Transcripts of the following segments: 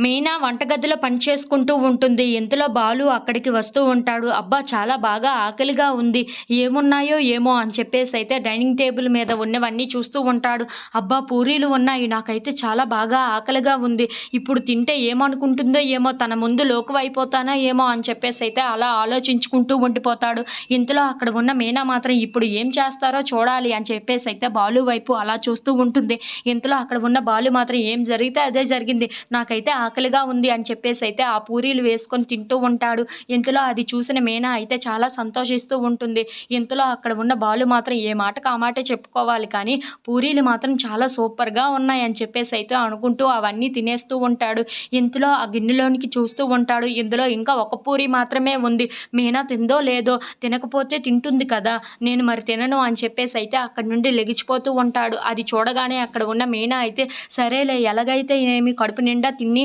మీనా వంటగదిలో పనిచేసుకుంటూ ఉంటుంది. ఇంతలో బాలు అక్కడికి వస్తూ ఉంటాడు. అబ్బా చాలా బాగా ఆకలిగా ఉంది. ఏమున్నాయో ఏమో అని చెప్పేసి అయితే డైనింగ్ టేబుల్ మీద ఉన్నవన్నీ చూస్తూ ఉంటాడు. అబ్బా పూరీలు ఉన్నాయి. నాకైతే చాలా బాగా ఆకలిగా ఉంది. ఇప్పుడు తింటే ఏమనుకుంటుందో ఏమో తన ముందు లోకు ఏమో అని చెప్పేసి అయితే అలా ఆలోచించుకుంటూ ఉండిపోతాడు. ఇంతలో అక్కడ ఉన్న మీనా మాత్రం ఇప్పుడు ఏం చేస్తారో చూడాలి అని చెప్పేసి అయితే బాలు వైపు అలా చూస్తూ ఉంటుంది. ఇంతలో అక్కడ ఉన్న బాలు మాత్రం ఏం జరిగితే అదే జరిగింది. నాకైతే ఆకలిగా ఉంది అని చెప్పేసి అయితే ఆ పూరీలు వేసుకొని తింటూ ఉంటాడు. ఇంతలో అది చూసిన మీనా అయితే చాలా సంతోషిస్తూ ఉంటుంది. ఇంతలో అక్కడ ఉన్న బాలు మాత్రం ఏ మాటకు ఆ మాటే చెప్పుకోవాలి కానీ పూరీలు మాత్రం చాలా సూపర్గా ఉన్నాయి అని చెప్పేసి అయితే అనుకుంటూ అవన్నీ తినేస్తూ ఉంటాడు. ఇంతలో ఆ గిన్నెలోనికి చూస్తూ ఉంటాడు. ఇందులో ఇంకా ఒక పూరి మాత్రమే ఉంది. మీనా తిందో లేదో తినకపోతే తింటుంది కదా నేను మరి తినను అని చెప్పేసి అయితే అక్కడి నుండి లెగిచిపోతూ ఉంటాడు. అది చూడగానే అక్కడ ఉన్న మీనా అయితే సరేలే ఎలాగైతే ఏమి కడుపు నిండా తిని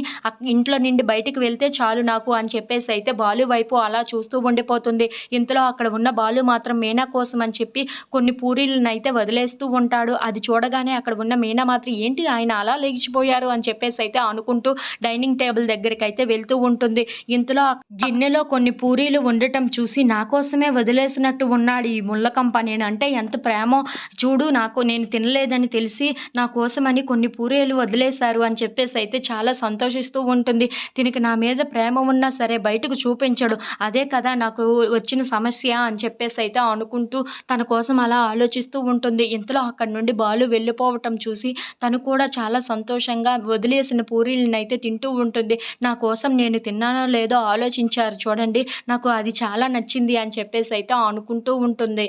ఇంట్లో నుండి బయటికి వెళ్తే చాలు నాకు అని చెప్పేసి అయితే బాలు వైపు అలా చూస్తూ ఉండిపోతుంది. ఇంతలో అక్కడ ఉన్న బాలు మాత్రం మీనా కోసం అని చెప్పి కొన్ని పూరీలను అయితే వదిలేస్తూ ఉంటాడు. అది చూడగానే అక్కడ ఉన్న మీనా మాత్రం ఏంటి ఆయన అలా లేచిపోయారు అని చెప్పేసి అయితే అనుకుంటూ డైనింగ్ టేబుల్ దగ్గరికి అయితే వెళ్తూ ఉంటుంది. ఇంతలో గిన్నెలో కొన్ని పూరీలు ఉండటం చూసి నా కోసమే వదిలేసినట్టు ఉన్నాడు ఈ ముళ్ళకంప నేనంటే ఎంత ప్రేమో. చూడు నాకు నేను తినలేదని తెలిసి నా కోసమని కొన్ని పూరీలు వదిలేశారు అని చెప్పేసి అయితే చాలా సంతోషం సంతోషిస్తూ ఉంటుంది. దీనికి నా మీద ప్రేమ ఉన్నా సరే బయటకు చూపించడు. అదే కదా నాకు వచ్చిన సమస్య అని చెప్పేసి అయితే అనుకుంటూ తన కోసం అలా ఆలోచిస్తూ ఉంటుంది. ఇంతలో అక్కడి నుండి బాలు వెళ్ళిపోవటం చూసి తను కూడా చాలా సంతోషంగా వదిలేసిన పూరీలను అయితే తింటూ ఉంటుంది. నా కోసం నేను తిన్నానో లేదో ఆలోచించారు చూడండి. నాకు అది చాలా నచ్చింది అని చెప్పేసి అయితే అనుకుంటూ ఉంటుంది.